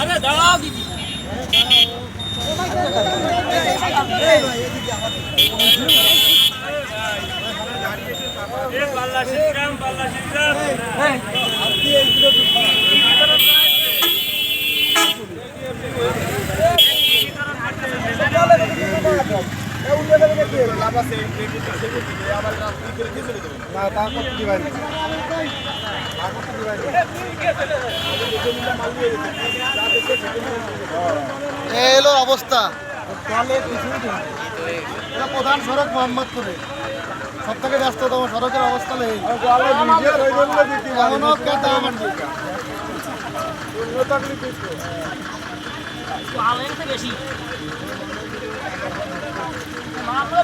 আরে দাঁড়াও দিদি। পাল্লা শ্রীরাম পাল্লা শ্রীরাম এই হলো অবস্থা। এটা প্রধান সড়ক মোহাম্মদপুরে সব থেকে ব্যস্ততম সড়কের অবস্থা নেই এমনও কেতা আমার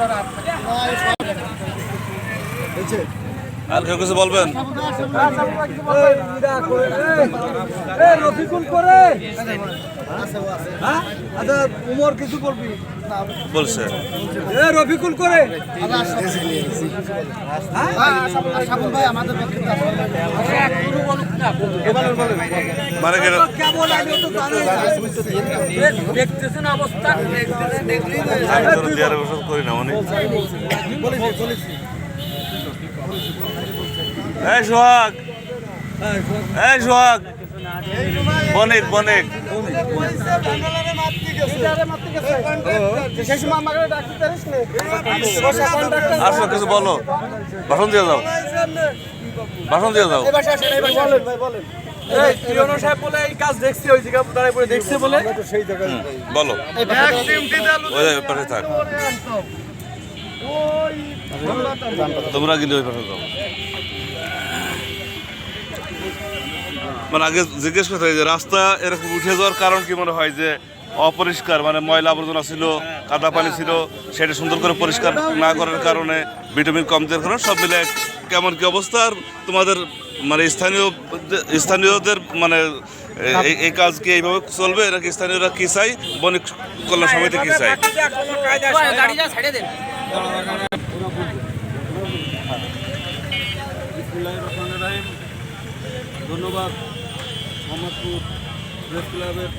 आप আর কেউ কিছু বলবেন? করে আচ্ছা বলছে। এ রফিকুল করে মানে কি কেমন আগে তো জানেন দেখতেছেন করি না মানে। এই সোহাগ। এই সোহাগ। বনিক বনিক। আসো কিছু বলো। ভাষণ দিয়ে যাও ভাষণ দিয়ে যাও বলেন ভাই বলেন প্রিয়নো সাহেব বলে। এই কাজ দেখছি ওই জায়গা দাঁড়ায় পরে দেখছে বলে বলো থাক। তোমরা কিন্তু ওই পাশে যাও মানে আগে জিজ্ঞেস করতে যে রাস্তা এরকম উঠে যাওয়ার কারণ কি মনে হয় যে অপরিষ্কার মানে ময়লা আবর্জনা ছিল, কাদা পানি ছিল, সেটা সুন্দর করে পরিষ্কার না করার কারণে ভিটামিন কম দেওয়ার কারণে সব মিলে কেমন কি অবস্থা? আর তোমাদের মানে স্থানীয়, স্থানীয়দের মানে এই- কাজ কি এইভাবে চলবে? নাকি স্থানীয়রা কি চাই বণিক কল্যাণ সমিতি কি চাই ধন্যবাদ। মোহাম্মদপুর প্রেস ক্লাবের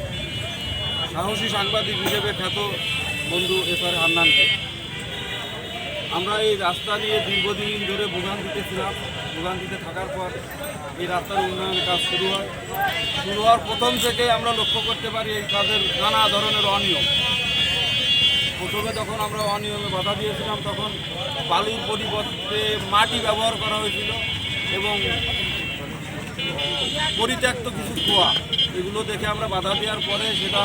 সাহসী সাংবাদিক হিসেবে খ্যাত বন্ধু এস আর হান্নানকে। আমরা এই রাস্তা নিয়ে দীর্ঘদিন ধরে ভোগান্তিতে ছিলাম। ভোগান্তিতে থাকার পর এই রাস্তার উন্নয়ন কাজ শুরু হয়। শুরু হওয়ার প্রথম থেকে আমরা লক্ষ্য করতে পারি এই কাজের নানা ধরনের অনিয়ম। প্রথমে যখন আমরা অনিয়মে বাধা দিয়েছিলাম, তখন বালির পরিবর্তে মাটি ব্যবহার করা হয়েছিল এবং পরিত্যক্ত কিছু কুয়া, এগুলো দেখে আমরা বাধা দেওয়ার পরে সেটা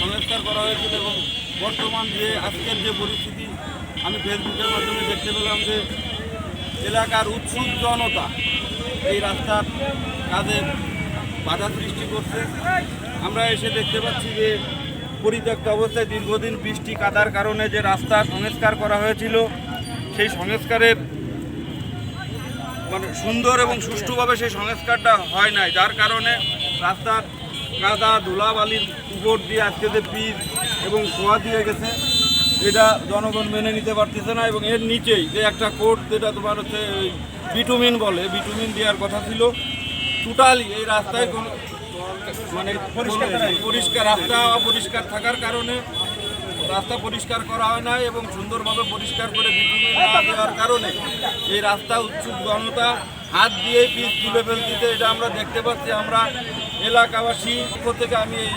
সংস্কার করা হয়েছিল এবং বর্তমান যে আজকের যে পরিস্থিতি, আমি ফেসবুকের মাধ্যমে দেখতে পেলাম যে এলাকার উৎসুক জনতা এই রাস্তার কাজে বাধা সৃষ্টি করছে। আমরা এসে দেখতে পাচ্ছি যে পরিত্যক্ত অবস্থায় দীর্ঘদিন বৃষ্টি কাদার কারণে যে রাস্তা সংস্কার করা হয়েছিল, সেই সংস্কারের মানে সুন্দর এবং সুষ্ঠুভাবে সেই সংস্কারটা হয় নাই। যার কারণে রাস্তার কাদা ধুলাবালির উপর দিয়ে আজকে যে পিচ এবং খোয়া দিয়ে গেছে, এটা জনগণ মেনে নিতে পারতেছে না এবং এর নিচেই যে একটা কোর্ট যেটা তোমার হচ্ছে বিটুমিন বলে, বিটুমিন দেওয়ার কথা ছিল, টোটালি এই রাস্তায় কোনো মানে পরিষ্কার রাস্তা অপরিষ্কার থাকার কারণে রাস্তা পরিষ্কার করা হয় না এবং সুন্দরভাবে পরিষ্কার করে দেওয়ার কারণে এই রাস্তা উৎসুক জনতা হাত দিয়ে পিচ তুলে ফেলতেছে এটা আমরা দেখতে পাচ্ছি। আমরা এলাকাবাসী থেকে আমি এই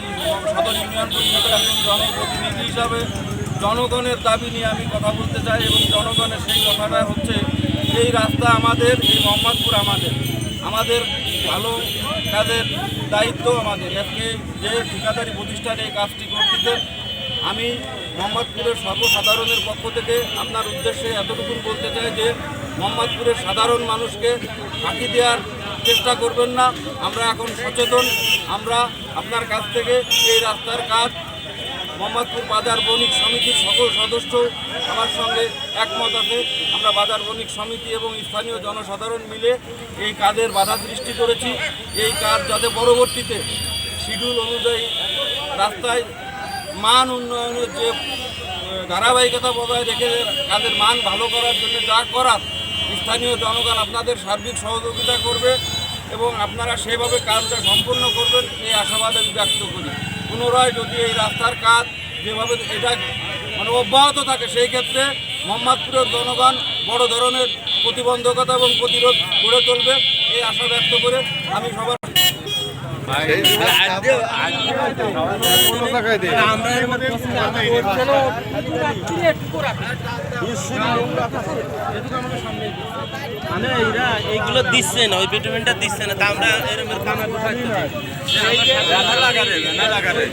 সদর ইউনিয়ন পরিষদের একজন জনপ্রতিনিধি হিসাবে জনগণের দাবি নিয়ে আমি কথা বলতে চাই এবং জনগণের সেই কথাটা হচ্ছে, এই রাস্তা আমাদের, এই মোহাম্মদপুর আমাদের। আমাদের ভালো কাজের দায়িত্ব আমাদের। আজকে যে ঠিকাদারি প্রতিষ্ঠান এই কাজটি করতেছেন, আমি মোহাম্মদপুরের সর্বসাধারণের পক্ষ থেকে আপনার উদ্দেশ্যে এতটুকু বলতে চাই যে, মোহাম্মদপুরের সাধারণ মানুষকে ফাঁকি দেওয়ার চেষ্টা করবেন না। আমরা এখন সচেতন, আমরা আপনার কাছ থেকে এই রাস্তার কাজ, মোহাম্মদপুর বাজার বণিক সমিতির সকল সদস্য আমার সঙ্গে একমত আছে। আমরা বাজার বণিক সমিতি এবং স্থানীয় জনসাধারণ মিলে এই কাজের বাধা সৃষ্টি করেছি। এই কাজ যাতে পরবর্তীতে শিডিউল অনুযায়ী রাস্তায় মান উন্নয়নের যে ধারাবাহিকতা বজায় রেখে কাজের মান ভালো করার জন্য যা করার স্থানীয় জনগণ আপনাদের সার্বিক সহযোগিতা করবে এবং আপনারা সেভাবে কাজটা সম্পূর্ণ করবেন, এই আশাবাদ আমি ব্যক্ত করি। পুনরায় যদি এই রাস্তার কাজ যেভাবে এটা মানে অব্যাহত থাকে, সেই ক্ষেত্রে মোহাম্মদপুরের জনগণ বড় ধরনের প্রতিবন্ধকতা এবং প্রতিরোধ গড়ে তুলবে এই আশা ব্যক্ত করে আমি সবার মানে এরা এইগুলো দিচ্ছে না ওই ভিটামিনটা দিচ্ছে না তা আমরা এরকম কানা লাগারে লাগারে